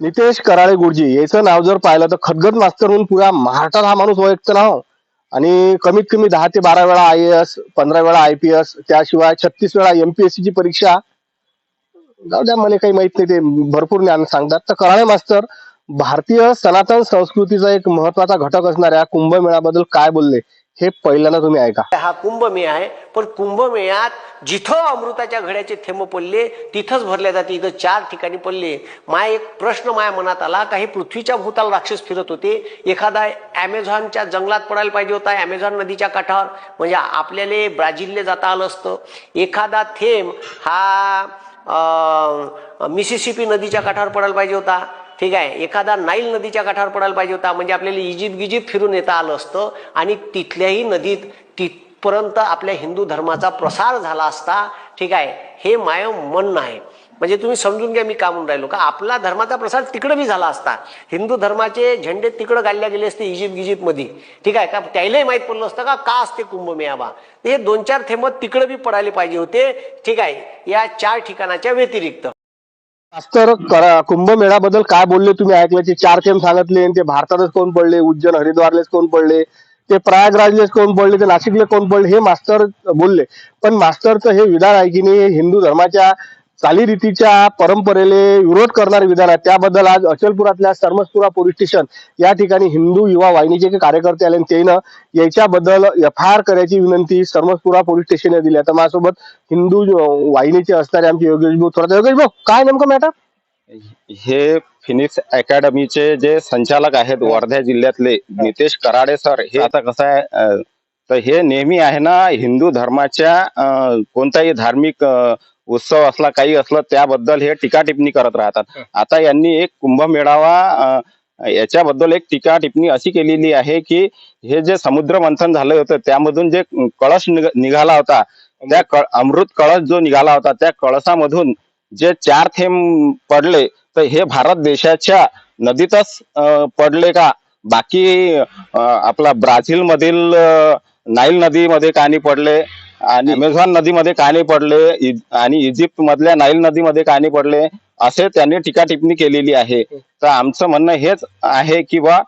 नितेश कराळे गुरुजी याचं नाव जर पाहिलं तर खदगत मास्तर म्हणून पुऱ्या महाराष्ट्रात हा माणूस ओळखतो ना हो. आणि कमीत कमी दहा ते बारा वेळा आय एस पंधरा वेळा आय पी एस त्याशिवाय छत्तीस वेळा एमपीएससी ची परीक्षा. जाऊ द्या मला काही माहीत नाही ते भरपूर ज्ञान सांगतात. तर कराळे मास्तर भारतीय सनातन संस्कृतीचा एक महत्त्वाचा घटक असणाऱ्या कुंभमेळाबद्दल काय बोलले? हे पहिल्यांदा तुम्ही ऐका. हा कुंभमेळा आहे. पण कुंभमेळ्यात जिथं अमृताच्या घड्याचे थेंब पडले तिथंच भरले जाते. इथं चार ठिकाणी पडले. माय एक प्रश्न माया मनात आला काही पृथ्वीच्या भूताल राक्षस फिरत होते. एखादा ॲमेझॉनच्या जंगलात पडायला पाहिजे होता. ॲमेझॉन नदीच्या काठावर. म्हणजे आपल्याला ब्राझीलले जाता आलं असतं. एखादा थेंब हा मिसिसिपी नदीच्या काठावर पडायला पाहिजे होता. ठीक आहे एखादा नाईल नदीच्या काठावर पडायला पाहिजे होता म्हणजे आपल्याला इजिप्त गिजिप्त फिरून येता आलं असतं आणि तिथल्याही नदीत तिथपर्यंत आपल्या हिंदू धर्माचा प्रसार झाला असता ठीक आहे हे माय म्हणणं आहे म्हणजे तुम्ही समजून घ्या मी का म्हणून राहिलो का आपला धर्माचा प्रसार तिकडे बी झाला असता. हिंदू धर्माचे झेंडे तिकडं घालल्या गेले असते इजिप्त गिजिप्त मध्ये ठीक आहे का त्यालाही माहीत पडलं असतं का? का असते कुंभमेळावा हे दोन चार थेंब तिकडं बी पडायला पाहिजे होते ठीक आहे या चार ठिकाणाच्या व्यतिरिक्त. तर करा- कुंभमेळ्याबद्दल काय बोलले तुम्ही ऐकले? ते चार थेंब सांगितले आणि ते भारतातच कोण पडले? उज्जैन हरिद्वारलेच कोण पडले? ते प्रयागराजलेच कोण पडले? ते नाशिकले कोण पडले? हे मास्तर बोलले. पण मास्तरचं हे विधान आहे की नाही? हिंदू धर्माच्या चालीरीतीच्या परंपरेले विरोध करणारे विधान आहे त्याबद्दल आज अचलपुरातल्या सरमसपुरा पोलीस स्टेशन या ठिकाणी हिंदू युवा वाहिनीचे जे कार्यकर्ते आले आणि त्यानं याच्याबद्दल एफ आय आर करायची विनंती सरमसपुरा पोलीस स्टेशनने दिली आता माझ्यासोबत हिंदू वाहिनीचे असणारे आमचे योगेश भाऊ थोडा योगेश भाऊ काय नेमकं मॅटर? हे फिनिक्स अकॅडमीचे जे संचालक आहेत वर्धा जिल्ह्यातले नितेश कराडे सर हे आता कसं आहे तर हे नेहमी आहे ना हिंदू धर्माच्या कोणताही धार्मिक उत्सव असला काही असलं त्याबद्दल हे टीका टिप्पणी करत राहतात. आता यांनी एक कुंभमेळावा याच्याबद्दल एक टीका टिप्पणी अशी केलेली आहे की हे जे समुद्र मंथन झालं होतं त्यामधून जे कळश निघ- निघाला होता त्या क- अमृत कळश जो निघाला होता त्या कळसामधून जे चार थेंब पडले तर हे भारत देशाच्या नदीतच पडले का? बाकी आपला ब्राझील मधील नाईल नदीमध्ये का नाही पडले? आणि अमेझॉन नदीमध्ये का नाही पडले आणि इजिप्त मधल्या नाईल नदीमध्ये का नाही पडले असे त्यांनी टीका टिप्पणी केलेली आहे. तर आमचं म्हणणं हेच आहे की बा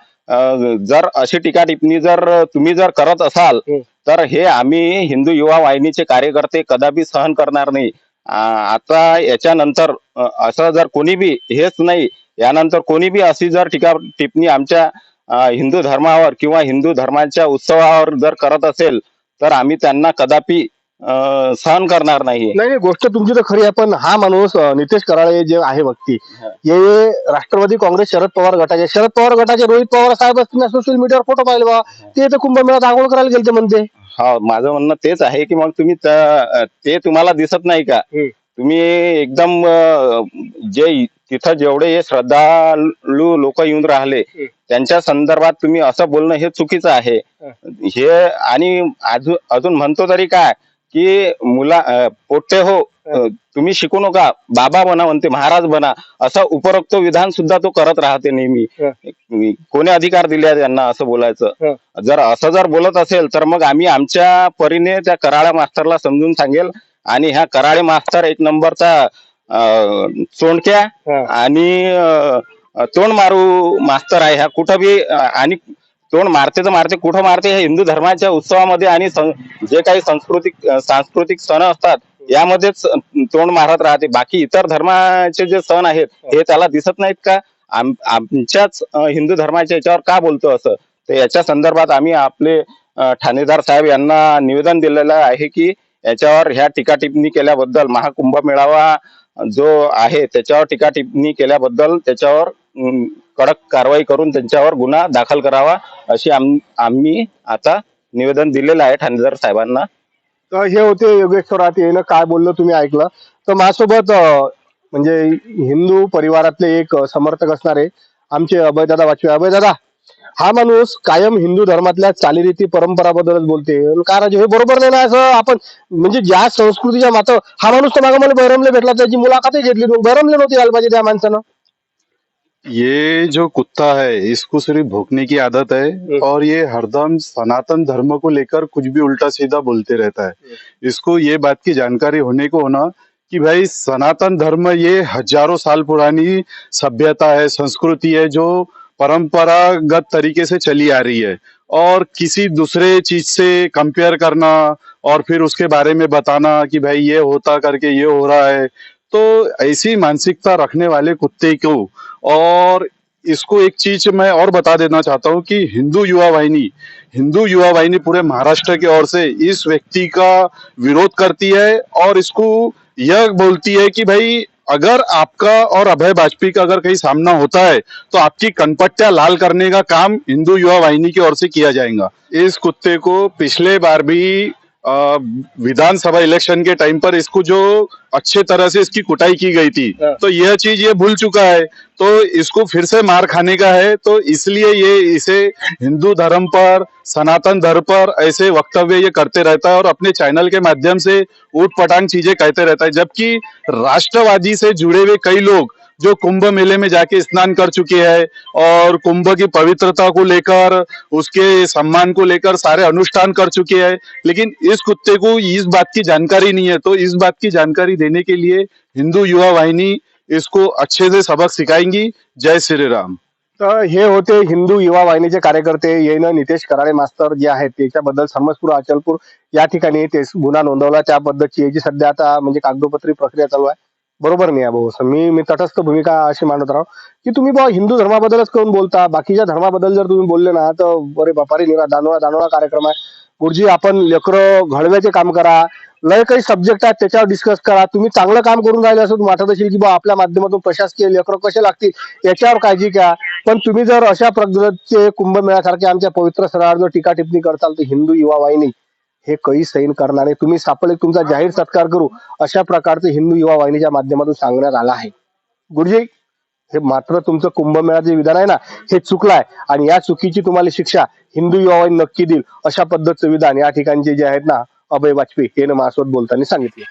जर अशी टीका टिप्पणी जर तुम्ही जर करत असाल तर हे आम्ही हिंदू युवा वाहिनीचे कार्यकर्ते कदापि सहन करणार नाही. आता याच्यानंतर असं जर कोणी बी हेच नाही यानंतर कोणी बी अशी जर टीका टिप्पणी आमच्या हिंदू धर्मावर किंवा हिंदू धर्माच्या उत्सवावर जर करत असेल तर आम्ही त्यांना कदापि सहन करणार नाही नाही गोष्ट तुमची तर खरी आहे पण हा माणूस नितेश कराळे जे आहे व्यक्ती हे. राष्ट्रवादी काँग्रेस शरद पवार गटाचे शरद पवार गटाचे रोहित पवार साहेब असतील सोशल मीडियावर फोटो पाहिले बा ते तर कुंभमेळ्यात आंघोळ करायला गेलते म्हणते. हा माझं म्हणणं तेच आहे की मग तुम्ही ते तुम्हाला दिसत नाही का. तुम्ही एकदम जे तिथं जेवढे हे श्रद्धाळू लोक येऊन राहिले. त्यांच्या संदर्भात तुम्ही असं बोलणं हे चुकीचं आहे. हे आणि अजून अजून म्हणतो तरी काय की मुला पोट्टे हो तुम्ही शिकू नका बाबा बना म्हणते महाराज बना असं उपरोक्त विधान सुद्धा तो करत राहते नेहमी. कोणी अधिकार दिले त्यांना असं बोलायचं? जर असं जर बोलत असेल तर मग आम्ही आमच्या परीने त्या कराळ्या मास्तरला समजून सांगेल. आणि ह्या कराळे मास्तर एक नंबरचा अं, चोंडक्या आणि अं, तोंड मारू मास्तर आहे. ह्या कुठं बी अं, आणि तोंड मारते तर मारते कुठं मारते हे हिंदू धर्माच्या उत्सवामध्ये आणि सं- जे काही सांस्कृतिक अं, सांस्कृतिक सण असतात यामध्येच अं, तोंड मारत राहते. बाकी इतर धर्माचे जे सण आहेत हे त्याला दिसत नाहीत का? आम- आमच्याच अं, हिंदू धर्माच्या याच्यावर का बोलतो असं? तर याच्या संदर्भात आम्ही आपले अं, ठाणेदार साहेब यांना निवेदन दिलेलं आहे की याच्यावर ह्या टीका टिप्पणी केल्याबद्दल महाकुंभ मेळावा जो आहे त्याच्यावर टीका टिप्पणी केल्याबद्दल त्याच्यावर कडक कारवाई करून त्यांच्यावर गुन्हा दाखल करावा अशी आम- आम्ही आता निवेदन दिलेलं आहे ठाणेदार साहेबांना. तर हे होते योगेश्वर थोरात यानं काय बोललं तुम्ही ऐकलं. तर माझ्यासोबत म्हणजे हिंदू परिवारातले एक समर्थक असणारे आमचे अभयदादा वाचवे. अभयदादा हा माणूस कायम हिंदू धर्मातल्या चालीरीती परंपराबद्दलच बोलते. काय राजे हे बरोबर नाही ना असं? आपण म्हणजे ज्या संस्कृतीच्या मात्र हा माणूस तर मागं मला बैरमले भेटला त्याची मुलाखतही घेतली मग बैरमले नव्हती यायला पाहिजे त्या माणसानं? ये जो कुत्ता है इसको सिर्फ़ भोंकने की आदत है और ये हरदम सनातन धर्म को लेकर कुछ भी उल्टा सीधा बोलते रहता है। इसको ये बात की जानकारी होने को होना कि भाई सनातन धर्म ये हज़ारों साल पुरानी सभ्यता है संस्कृति है जो परंपरागत तरीके से चली आ रही है। और किसी दूसरे चीज़ से कंपेयर करना और फिर उसके बारे में बताना कि भाई ये होता करके ये हो रहा है तो ऐसी मानसिकता रखने वाले कुत्ते को और इसको एक चीज़ मैं और बता देना चाहता हूँ कि हिंदू युवा वाहिनी, हिंदू युवा वाहिनी पूरे महाराष्ट्र की ओर से इस व्यक्ति का विरोध करती है और इसको यह बोलती है कि भाई अगर आपका और अभय वाजपेयी का अगर कहीं सामना होता है तो आपकी कनपट्टिया लाल करने का काम हिंदू युवा वाहिनी की ओर से किया जाएगा। इस कुत्ते को पिछले बार भी विधानसभा इलेक्शन के टाइम पर इसको जो अच्छे तरह से इसकी कुटाई की गई थी हाँ। तो यह चीज़ ये भूल चुका है तो इसको फिर से मार खाने का है तो इसलिए ये इसे हिंदू धर्म पर सनातन धर्म पर ऐसे वक्तव्य ये करते रहता है और अपने चैनल के माध्यम से ऊट पटांग चीज़ें कहते रहता है जबकि राष्ट्रवादी से जुड़े हुए कई लोग जो कुंभ मेले में जाके स्नान कर चुके हैं और कुंभ की पवित्रता को लेकर उसके सम्मान को लेकर सारे अनुष्ठान कर चुके हैं। लेकिन इस कुत्ते को इस बात की जानकारी नहीं है। तो इस बात की जानकारी देने के लिए हिंदू युवा वाहिनी इसको अच्छे से सबक सिखाएंगी। जय श्री राम। तर हे होते हिंदू युवा वाहिनीचे कार्यकर्ते येन नितेश कराळे मास्तर जे आहेत त्याच्याबद्दल समजपूर अचलपूर या ठिकाणी ते गुन्हा नोंदवला. त्या पद्धतची याची सध्या आता म्हणजे कागदोपत्री प्रक्रिया चालू आहे बरोबर नाही आहे भाऊ. असं मी मी तटस्थ भूमिका अशी मांडत राहो की तुम्ही बाबा हिंदू धर्माबद्दलच करून बोलता. बाकीच्या धर्माबद्दल जर तुम्ही बोलले ना तर बरे बापारी निरा दानोळा दानोळा कार्यक्रम आहे. गुरुजी आपण लेकरं घडव्याचे काम करा. लय काही सब्जेक्ट आहेत त्याच्यावर डिस्कस करा. तुम्ही चांगलं काम करून राहिले असं वाटत असेल की बा आपल्या माध्यमातून प्रशासकीय लेकरं कसे लागतील याच्यावर काळजी घ्या. पण तुम्ही जर अशा पद्धतीचे कुंभमेळ्यासारख्या आमच्या पवित्र स्थळावर जर टीका टिप्पणी करताल तर हिंदू युवा वाहिनी हे काही सैन करणार नाही तुम्ही सापडले तुमचा जाहीर सत्कार करू अशा प्रकारचे हिंदू युवा वाहिनीच्या माध्यमातून सांगण्यात आलं आहे. गुरुजी हे मात्र तुमचं कुंभमेळाचे जे विधान आहे ना? हे चुकलं आहे. आणि या चुकीची तुम्हाला शिक्षा हिंदू युवा वाहिनी नक्की देईल. अशा पद्धतीचं विधान या ठिकाणचे जे आहेत ना अभय वाजपेयी हे माझ्यासोबत बोलताना सांगितले.